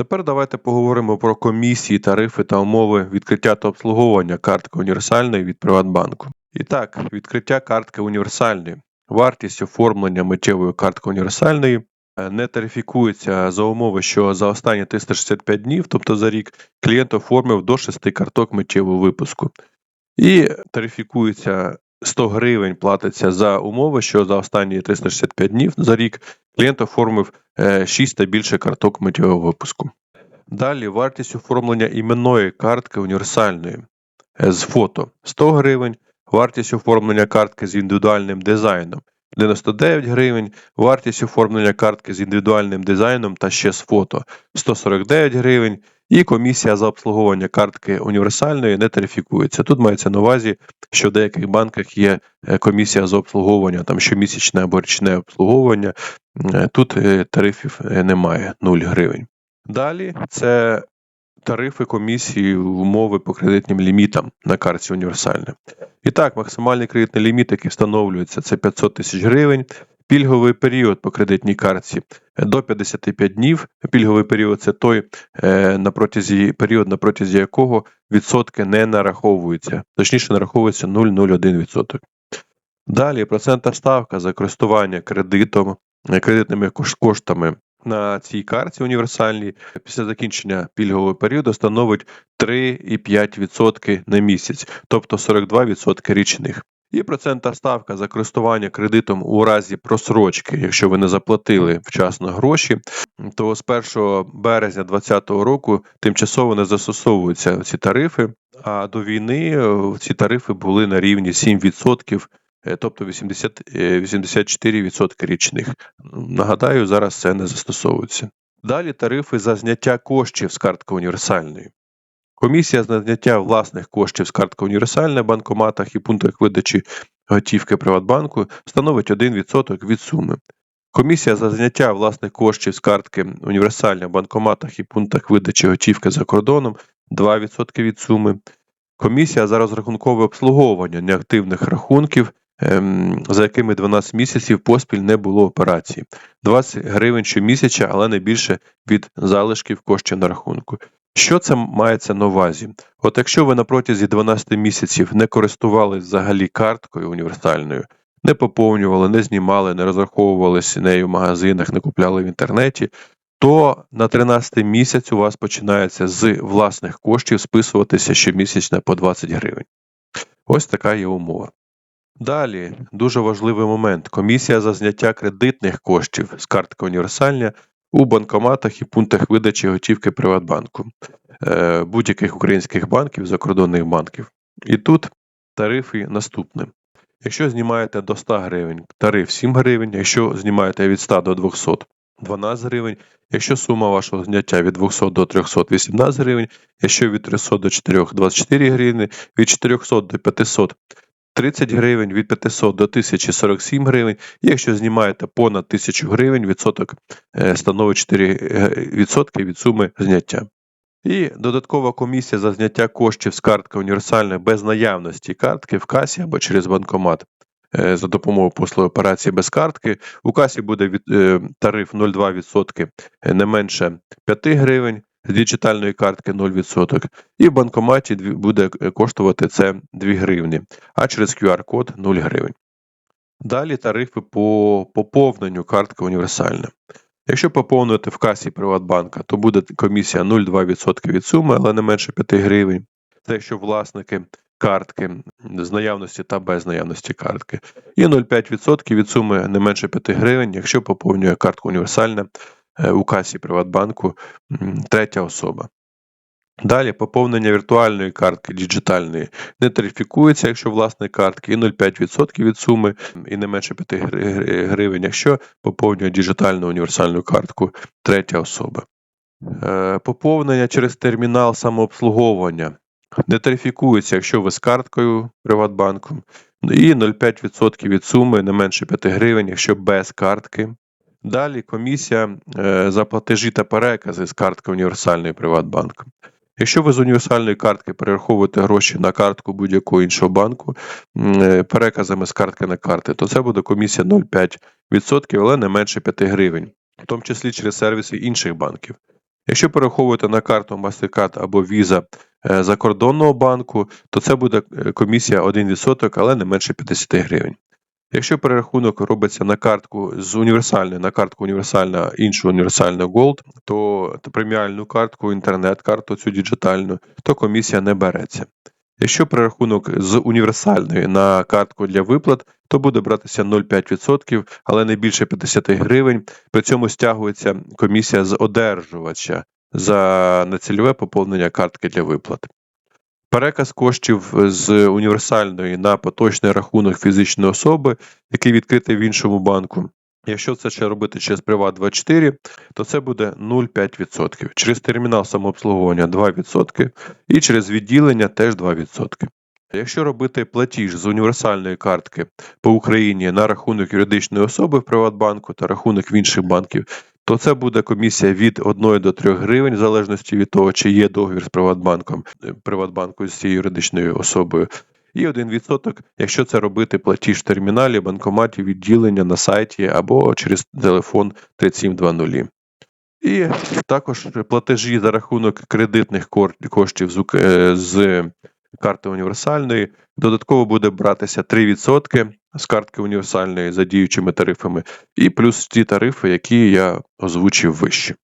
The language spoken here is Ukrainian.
Тепер давайте поговоримо про комісії, тарифи та умови відкриття та обслуговування картки універсальної від Приватбанку. І так, відкриття картки універсальної. Вартість оформлення миттєвої картки універсальної е, не тарифікується за умови, що за останні 365 днів, тобто за рік, клієнт оформив до 6 карток миттєвого випуску. І тарифікується 100 гривень платиться за умови, що за останні 365 днів за рік клієнт оформив 6 та більше карток миттєвого випуску. Далі вартість оформлення іменної картки універсальної е, з фото 100 гривень, вартість оформлення картки з індивідуальним дизайном 99 гривень, вартість оформлення картки з індивідуальним дизайном та ще з фото 149 гривень, і комісія за обслуговування картки універсальної не тарифікується. Тут мається на увазі, що в деяких банках є е, комісія за обслуговування, там щомісячне або річне обслуговування. Е, Тут е, тарифів немає 0 гривень. Далі це тарифи комісії умови по кредитним лімітам на карті універсальне. І так, максимальний кредитний ліміт, який встановлюється, це 500 тисяч гривень. Пільговий період по кредитній картці до 55 днів. Пільговий період це той е, на протязі період, на протязі якого відсотки не нараховуються, точніше нараховується 0,01%. Далі процентна ставка за користування кредитом, е, кредитними коштами на цій карті універсальній після закінчення пільгового періоду становить 3,5% на місяць, тобто 42% річних. І процентна ставка за користування кредитом у разі просрочки, якщо ви не заплатили вчасно гроші, то з 1 березня 2020 року тимчасово не застосовуються ці тарифи. А до війни е, ці тарифи були на рівні 7%, е, тобто 80, 84% е, річних. Нагадаю, зараз це не застосовується. Далі тарифи за зняття коштів з картки універсальної. Комісія з зняття власних коштів з картки універсальна в банкоматах і пунктах видачі готівки Приватбанку становить 1% від суми. Комісія за зняття власних коштів з картки універсальна в банкоматах і пунктах видачі готівки за кордоном 2% від суми. Комісія за розрахункове обслуговування неактивних рахунків, ем, за якими 12 місяців поспіль не було операції, 20 гривень щомісяця, але не більше від залишків коштів на рахунку. Що це мається на увазі? От якщо ви на протязі 12 місяців не користувалися взагалі карткою універсальною, не поповнювали, не знімали, не розраховувалися нею в магазинах, не купляли в інтернеті, то на 13 місяць у вас починається з власних коштів списуватися щомісячно по 20 гривень. Ось така є умова. Далі дуже важливий момент: комісія за зняття кредитних коштів з картки універсальна у банкоматах і пунктах видачі готівки Приватбанку, е, будь-яких українських банків, закордонних банків. І тут тарифи наступні. Якщо знімаєте до 100 гривень, тариф 7 гривень, якщо знімаєте від 100 до 200 12 гривень, якщо сума вашого зняття від 200 до 300 18 гривень, якщо від 300 до 4 24 гривні, від 400 до 500 30 гривень, від 500 до 1047 гривень. Якщо знімаєте понад 1000 гривень, відсоток е, становить 4% від суми зняття. І додаткова комісія за зняття коштів з картки універсальної без наявності картки в касі або через банкомат. Е, за допомогою послуги операції без картки. У касі буде е, тариф 0,2% не менше 5 гривень, з діджитальної картки 0%, і в банкоматі буде коштувати це 2 гривні, а через QR-код 0 гривень. Далі тарифи по поповненню картки універсальна. Якщо поповнювати в касі Приватбанка, то буде комісія 0,2% від суми, але не менше 5 гривень. Це якщо власники картки з наявності та без наявності картки. І 0,5% від суми не менше 5 гривень, якщо поповнює картку універсальна у касі Приватбанку третя особа. Далі поповнення віртуальної картки діджитальної не тарифікується, якщо власник картки, і 0,5% від суми, і не менше 5 гривень, якщо поповнює діджитальну універсальну картку третя особа. Е, поповнення через термінал самообслуговування не тарифікується, якщо ви з карткою Приватбанку, і 0,5% від суми не менше 5 гривень, якщо без картки. Далі комісія е, за платежі та перекази з картки універсальної Приватбанку. Якщо ви з універсальної картки перераховуєте гроші на картку будь-якого іншого банку е, переказами з картки на карти, то це буде комісія 0,5%, але не менше 5 гривень, в тому числі через сервіси інших банків. Якщо перераховувати на карту MasterCard або Visa е, закордонного банку, то це буде комісія 1%, але не менше 50 гривень. Якщо перерахунок робиться на картку з універсальної на картку універсальна, іншу універсальну Gold, то преміальну картку, інтернет-карту цю діджитальну, то комісія не береться. Якщо перерахунок з універсальної на картку для виплат, то буде братися 0,5%, але не більше 50 гривень. При цьому стягується комісія з одержувача за нецільове поповнення картки для виплат. Переказ коштів з універсальної на поточний рахунок фізичної особи, який відкритий в іншому банку. Якщо це ще робити через Приват24, то це буде 0,5%. Через термінал самообслуговування 2% і через відділення теж 2%. Якщо робити платіж з універсальної картки по Україні на рахунок юридичної особи в Приватбанку та рахунок в інших банків, то це буде комісія від 1 до 3 гривень, в залежності від того, чи є договір з Приватбанком, е, Приватбанку з цією юридичною особою. І 1%, якщо це робити платіж в терміналі, банкоматі, відділення на сайті або через телефон 3720. І також платежі за рахунок кредитних коштів з, е, карти універсальної додатково буде братися 3% з картки універсальної за діючими тарифами, і плюс ті тарифи, які я озвучив вище.